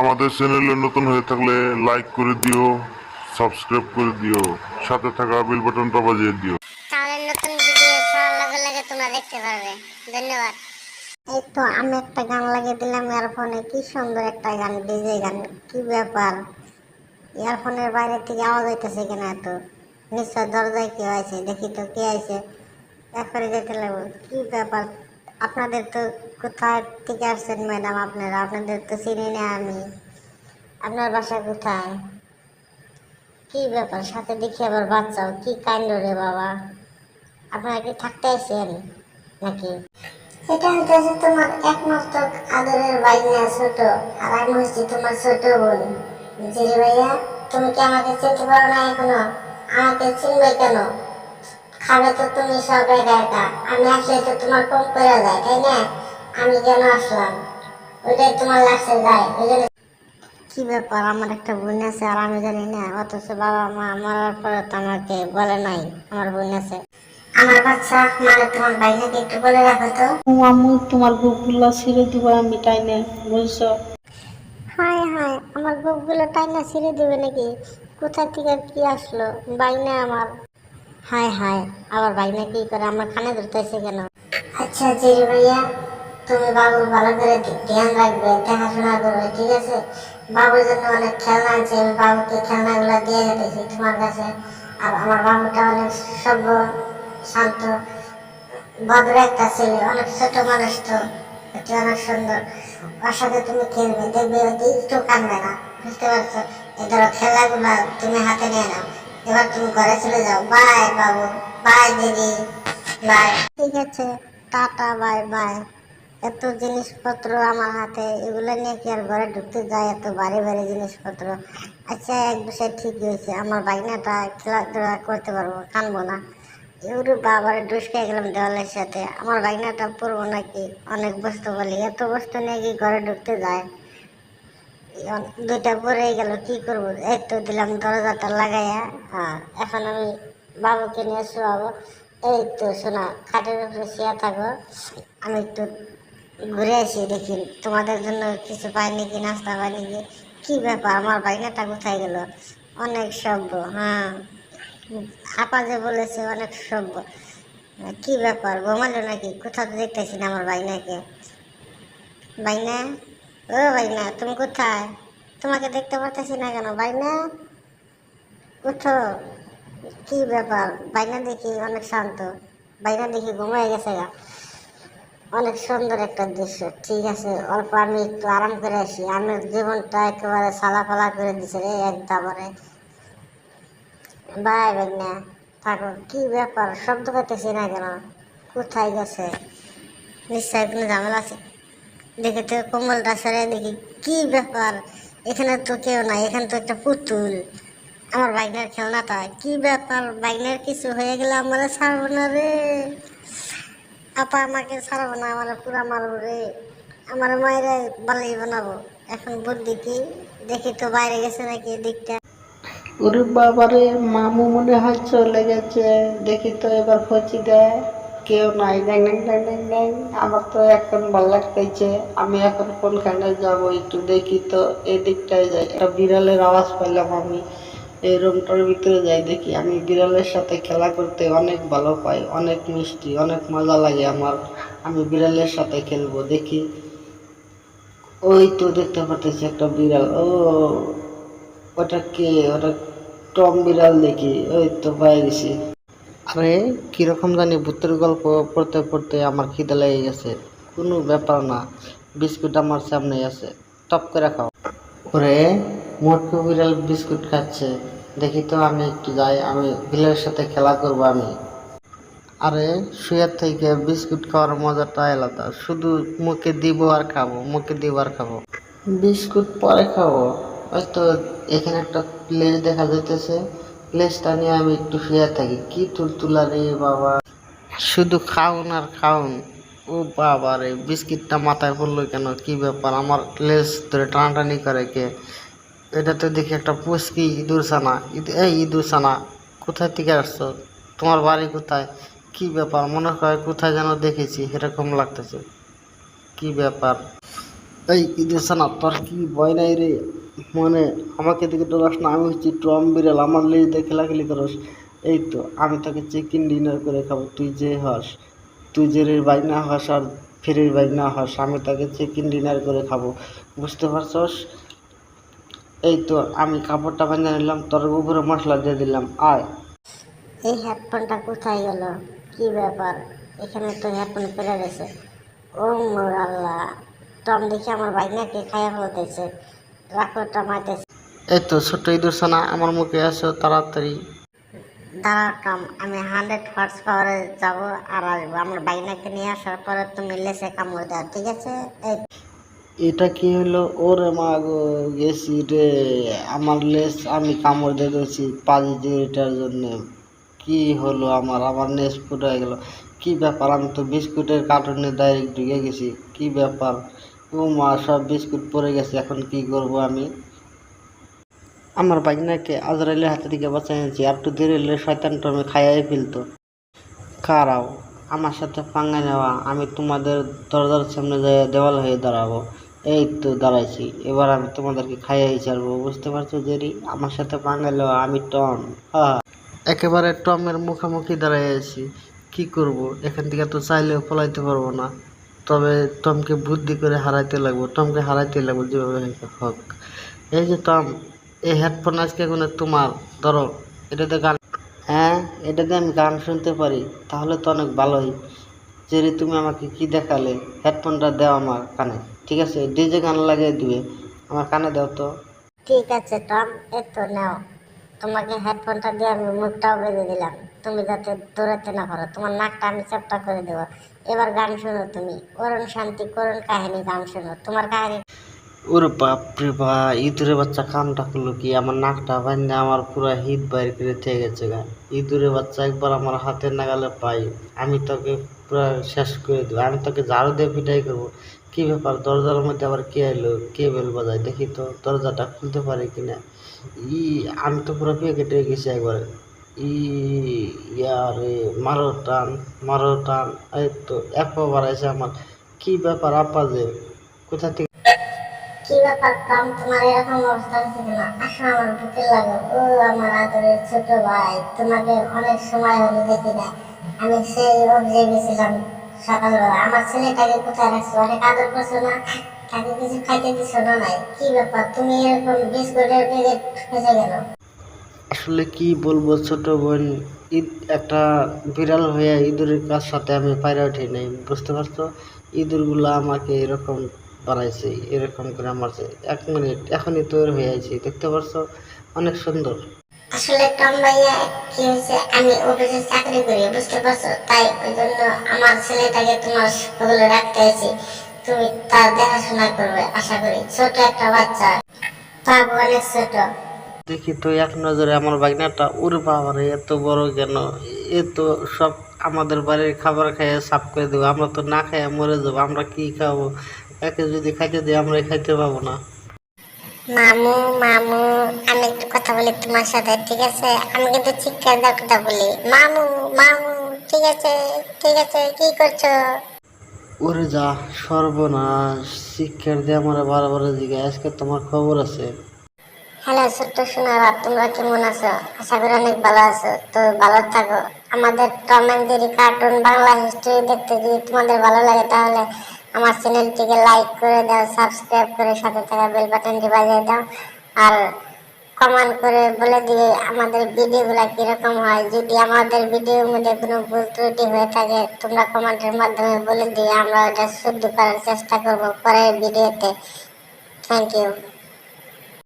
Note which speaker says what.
Speaker 1: আমাদের চ্যানেলে নতুন হয়ে থাকলে লাইক করে দিও সাবস্ক্রাইব করে দিও সাথে থাকা বেল বাটনটা বাজিয়ে দিও।
Speaker 2: তাহলে নতুন ভিডিও ছাড়ার লগে লগে তোমরা দেখতে পারবে। ধন্যবাদ। এই তো আমি একটা গান লাগিয়ে দিলাম ইয়ারফোনে। কি সুন্দর একটা গান ডিজে গান কি ব্যাপার? ইয়ারফোনের বাইরে থেকে আওয়াজ হইতেছে কেন এত? নিশ্চয় দরজায় কেউ আছে দেখি তো কে আছে এরপরে যেতে লাগবো। কি ব্যাপার? আপনাদের তো কোথায় থেকে আসছেন ম্যাডাম আপনারা? আপনাদের তো চিনি না আমি। আপনার বাসা কোথায়? কি ব্যাপার? সাথে দেখি আবার বাচ্চাও। কি কাণ্ড রে বাবা? আপনারা কি থাকতে আসেন নাকি? এটা তোমার একমাত্র আদরের বাইনা ছোট। আর আমি হচ্ছি তোমার ছোট বোন। জিরি ভাইয়া, তুমি কি আমাকে চিনতে পারো না এখনও? আমাকে চিনবে কেন? খাবে তো তুমি সব একা একা। আমি আসলে তো তোমার কম করে যায় তাই না? আমি কেন আসলাম। ওইটাই তোমার লাগছে যায় ওই জন্য কি ব্যাপার? আমার একটা বোন আছে আর আমি জানি না অথচ বাবা মা মরার পরে তো আমাকে বলে নাই আমার বোন আছে। আমার বাচ্চা মানে তোমার বাইনাকে একটু বলে রাখো তো।
Speaker 3: আমি তোমার বুকগুলো ছিঁড়ে দিব আমি টাইনে বুঝছ?
Speaker 2: হায় হায় আমার বুকগুলো টাইনা ছিঁড়ে দেবে নাকি? কোথা থেকে কি আসলো? বাইনা আমার। হায় হায় আবার বাইনা কি করে আমার কানে ধরতেছে কেন? আচ্ছা জিরি ভাইয়া। তুমি বাবু ভালো করে ধ্যান রাখবে, দেখাশোনা করবে, ঠিক আছে? বাবুর জন্য অনেক খেলনা আছে, আমি বাবুকে খেলনাগুলো দিয়ে যেতেছি তোমার কাছে। আর আমার বাবুটা অনেক সভ্য, শান্ত, ভদ্র একটা ছেলে, অনেক ছোট মানুষ তো এটি অনেক সুন্দর। ওর সাথে তুমি খেলবে, দেখবে ওটি একটু কাঁদবে না, বুঝতে পারছ? এই ধরো খেলাগুলো তুমি হাতে নিয়ে নাও, এবার তুমি ঘরে চলে যাও। By Babu. বাই দিদি। বাই ঠিক আছে, টাটা, বাই বাই। এত জিনিসপত্র আমার হাতে, এগুলো নিয়ে কি আর ঘরে ঢুকতে যায়? এত ভারী ভারী জিনিসপত্র। আচ্ছা এক বিষয় ঠিক হয়েছে, আমার বাইনাটা খেলাধুলা করতে পারব, কানবো না। এগুলো বাবার ডুসকে গেলাম দেওয়ালের সাথে। আমার বাইনাটা পরবো নাকি? অনেক বস্তু বলি, এত বস্তু নিয়ে কি ঘরে ঢুকতে যায়? দুইটা পরে গেল, কি করব? এই তো দিলাম দরজাটা লাগাইয়া এখন আমি বাবুকে নিয়ে শোয়াবো। এই তো, শোনা, খাটের উপরে শুয়ে থাকো। আমি একটু ঘুরে আসি দেখি, তোমাদের জন্য কিছু পাই নাকি নাস্তা পাই নাকি কি ব্যাপার? আমার বাইনাটা কোথায় গেল? অনেক সভ্য হ্যাঁ। আপা যে বলেছে, অনেক সভ্য। কি ব্যাপার? ঘুমালো নাকি? কোথাও দেখতেছি না আমার বাইনাকে? বাইনা? ও বাইনা, তুমি কোথায়? তোমাকে দেখতে পারতেছি না কেন? বাইনা? উঠো। কি ব্যাপার? বাইনা দেখি অনেক শান্ত। বাইনা দেখি ঘুমিয়ে গেছে গা। অনেক সুন্দর একটা দৃশ্য, ঠিক আছে? অল্প আমি একটু আরাম করে আসি। আমার জীবনটা একেবারে সালাফালা করে দিছে রে, এক একদমরে বাই বাইনা থাকো। কি ব্যাপার? শব্দ পাইতেছি না কেন? কোথায় গেছে? নিশ্চয় কোনো ঝামেলা আছে? দেখে তো কম্বলটা সেরে দেখি। কি ব্যাপার? এখানে তো কেউ নাই, এখানে তো একটা পুতুল। আমার বাইকের খেলনাটা। কি ব্যাপার? বাইকের কিছু হয়ে গেলে আমার ছাড়বো না রে। আপা আমাকে ছাড়বো না, আমার পুরা মারবো রে আমার মায়ের বালাই বানাবো এখন বুদ্ধি কি দেখি তো বাইরে গেছে নাকি দিকটা
Speaker 3: ওরে বাবারে, মামু মনে হয় চলে গেছে। দেখি তো এবার ফচি দেয়। কেউ নাই নাই আমার তো এখন ভালো লাগতেছে। আমি এখন কোনখানে যাব একটু দেখি তো এই দিকটায় যাই। একটা বিড়ালের আওয়াজ পাইলাম আমি। এই রুমটার ভিতরে যাই দেখি, আমি বিড়ালের সাথে খেলা করতে অনেক ভালো পাই, অনেক মিষ্টি, অনেক মজা লাগে আমার। আমি বিড়ালের সাথে খেলব, দেখি। ওই তো দেখতে পাচ্ছি একটা বিড়াল, ও, ওটা কে? ওটা টম বিড়াল দেখি, ওই তো পাই গেছি। আরে, কীরকম জানি ভূতের গল্প পড়তে পড়তে আমার খিদে লেগে গেছে, কোনো ব্যাপার না, বিস্কুট আমার সামনে আছে, টপ করে খাও। ওরে মোটকু বিড়াল বিস্কুট খাচ্ছে। দেখি তো আমি একটু যাই, আমি বিড়ালের সাথে খেলা করব আমি। আরে শুয়ার থেকে বিস্কুট খাওয়ার মজাটা আলাদা। শুধু মুখে দিব আর খাব, মুখে দিব আর খাব। বিস্কুট পরে খাব। হয়তো এখানে একটা প্লেস দেখা যাইতেছে। প্লেসটা নিয়ে আমি একটু শুয়ে থাকি। কি তুলতুলা রে বাবা। শুধু খাউন আর খাউন ও বাবা রে বিস্কিটটা মাথায় পড়ল কেন? কি ব্যাপার? আমার লেস ধরে টানাটানি করে কে? এটা তো দেখি একটা পুষ্কি ইঁদুর ইদ- এই ইঁদুর ছানা, কোথায় থেকে আসছো? তোমার বাড়ি কোথায়? কি ব্যাপার? মনে হয় কোথায় যেন দেখেছি, এরকম লাগতেছে। কি ব্যাপার? এই ঈদের না তোর কি ভয় নাই রে? মানে আমাকে দেখে ডরাস না, আমি হচ্ছি টম বিড়াল, আমার লেজ দেখে লাগলি করস এই তো, আমি তোকে চিকেন ডিনার করে খাব, তুই যে হস, তুই যে রে বাইনা হস আর ফেরির বাইনা হস, আমি তাকে চিকেন ডিনার করে খাব। বুঝতে পারছস? এই তো আমি কাপড়টা বাঁধে নিলাম তোর উপরে মশলা দিয়ে দিলাম আয়।
Speaker 2: এই হেডফোনটা কোথায় গেল? কি ব্যাপার? এখানে তো হেডফোন ফেলে গেছে। ও মোর আল্লাহ। টম দেখি আমার বাইনাকে খাইয়া ফেলতেছে। রাখো টমাইতেছে
Speaker 3: এই তো ছোট্ট ঈদের সোনা আমার মুখে আসো তাড়াতাড়ি।
Speaker 2: দাঁড়াও টম আমি হান্ড্রেড হর্স পাওয়ারে যাব আর আসব। আমার বাইনাকে নিয়ে আসার পরে তুমি লেসে কামড় দাও ঠিক আছে? এই
Speaker 3: এটা কি হলো? ওরে মা গো গেছি রে। আমার লেস আমি কামড় দিয়ে দিয়েছি পাঁচ জিরোটার জন্য। কি হলো আমার? আমার নেস ফুটে গেল। কি ব্যাপার? আমি তো বিস্কুটের কার্টুনে ডাইরেক্ট ঢুকে গেছি। কি ব্যাপার? ও মা, সব বিস্কুট পড়ে গেছে, এখন কি করব আমি? আমার বাইনাকে আজরাইলের হাতে থেকে বাঁচাইছি আর একটু দেরি হলে শয়তান টমে খাইয়াই ফেলতো। খারাও, আমার সাথে পাঙ্গা নেওয়া, আমি তোমাদের দরজার সামনে যাই দেওয়াল হয়ে দাঁড়াবো। এই তো দাঁড়াইছি। এবার আমি তোমাদেরকে খাইয়াই ছাড়বো, বুঝতে পারছ, জেরি? আমার সাথে নেওয়া আমি টম। একেবারে টমের মুখোমুখি দাঁড়াই আছি। কি করব? এখান থেকে তো চাইলেও পলাইতে পারব না। তবে টমকে বুদ্ধি করে হারাইতে লাগবো। টমকে হারাইতে লাগবো যেভাবে হোক। এই যে টম, এই হেডফোন আজকে কোনো তোমার। ধরো, এটাতে গান হ্যাঁ এটাতে আমি গান শুনতে পারি। তাহলে তো অনেক ভালোই। জেরি তুমি আমাকে কি দেখালে? হেডফোনটা দাও আমার কানে ঠিক আছে? ডিজে গান লাগিয়ে দিবে। আমার কানে দাও তো।
Speaker 2: ঠিক আছে টম এই তো নাও। তোমাকে হেডফোনটা দিয়ে আমি মুখটাও বেঁধে দিলাম। তুমি যাতে দৌড়াতে না পারো তোমার নাকটা আমি চাপটা করে দেবো। এবার গান শোনো তুমি। করুণ শান্তি করুণ কাহিনী গান শোনো। তোমার কাহিনী
Speaker 3: ওরে বাপরে বা ইঁদুরে বাচ্চা কামটা করল কি? আমার নাকটা বান্ধে আমার পুরো হিট বাইর করে থেকে গেছে গা। ইঁদুরে বাচ্চা একবার আমার হাতের নাগালে পাই। আমি তোকে পুরো শেষ করে দেবো আমি তোকে ঝাড়ু দিয়ে পিটাই করব। কি ব্যাপার? দরজার মধ্যে আবার কে এলো কে বেল বাজায়? দেখি তো, দরজাটা খুলতে পারি কিনা ই, আমি তো পুরো পেয়ে কেটে গেছি একবার। ই ইয়ারে মারো টান মারো টান। এই তো, এক পা বাড়াইছে আমার। কি ব্যাপার আপা যে? কোথা থেকে?
Speaker 2: কি ব্যাপার তোমার এরকম অবস্থা কেন? আসো আমার বুকে লাগো। ও, আমার আদরের ছোট ভাই। তোমাকে অনেক সময় হলো দেখি না। আমি সেই অবজে গেছিলাম সকালবেলা। আমার ছেলেটাকে কোথায় রাখছো? অনেক আদর করছ না? তাকে কিছু খাইতে দিছো না নাই? কি ব্যাপার? তুমি এরকম বিস্কুটের প্যাকেট ফেসে গেল
Speaker 3: আসলে কি বলব ছোট বোন, ঈদ একটা বিড়াল হয়ে ইঁদুরের কাজ সাথে আমি পায়রা উঠি নাই, বুঝতে পারছ? ইঁদুরগুলো আমাকে এরকম বানাইছে, এরকম করে আমার এক মিনিট, এখনই তৈরি হয়ে আছি দেখতে পারছ? অনেক সুন্দর।
Speaker 2: আসলে টম ভাইয়া কি হয়েছে? আমি অফিসে চাকরি করি, বুঝতে পারছ? তাই ওই জন্য আমার ছেলেটাকে তোমার বদলে রাখতে আছি তুমি তার দেখাশোনা করবে, আশা করি। ছোট একটা বাচ্চা, বাবু অনেক ছোট।
Speaker 3: দেখি তো এক নজরে আমার বাগনাটা ওরে বাবারে এত বড় কেন? এ তো সব আমাদের বাড়ির খাবার খাইয়ে সাফ করে দেবো। আমরা তো না খাইয়ে মরে যাব, আমরা কি খাব? একে যদি খাইতে দিই আমরা খাইতে পাবো না।
Speaker 2: মামু মামু আমি একটু কথা বলি তোমার সাথে ঠিক আছে? আমি কিন্তু চিৎকার দেওয়ার কথা বলি। মামু মামু ঠিক আছে ঠিক আছে কি করছ?
Speaker 3: ওরে যা সর্বনাশ। শিক্ষার দিয়ে আমার বারো বারো জিগে আজকে তোমার খবর আছে।
Speaker 2: হ্যালো ছোট্ট সোনারা তোমরা কেমন আছো? আশা করি অনেক ভালো আছো। তো ভালো থাকো। আমাদের Tom and Jerry cartoon Bangla history দেখতে যদি তোমাদের ভালো লাগে তাহলে আমার চ্যানেলটিকে লাইক করে দাও সাবস্ক্রাইব করে সাথে থাকা বেল বাটনটি বাজিয়ে দাও, আর কমেন্ট করে বলে দিয়ে আমাদের ভিডিওগুলো কীরকম হয়। যদি আমাদের ভিডিওর মধ্যে কোনো ভুল ত্রুটি হয়ে থাকে, তোমরা কমেন্টের মাধ্যমে বলে দিয়ে আমরা ওটা শুদ্ধ করার চেষ্টা করব পরের ভিডিওতে। Thank you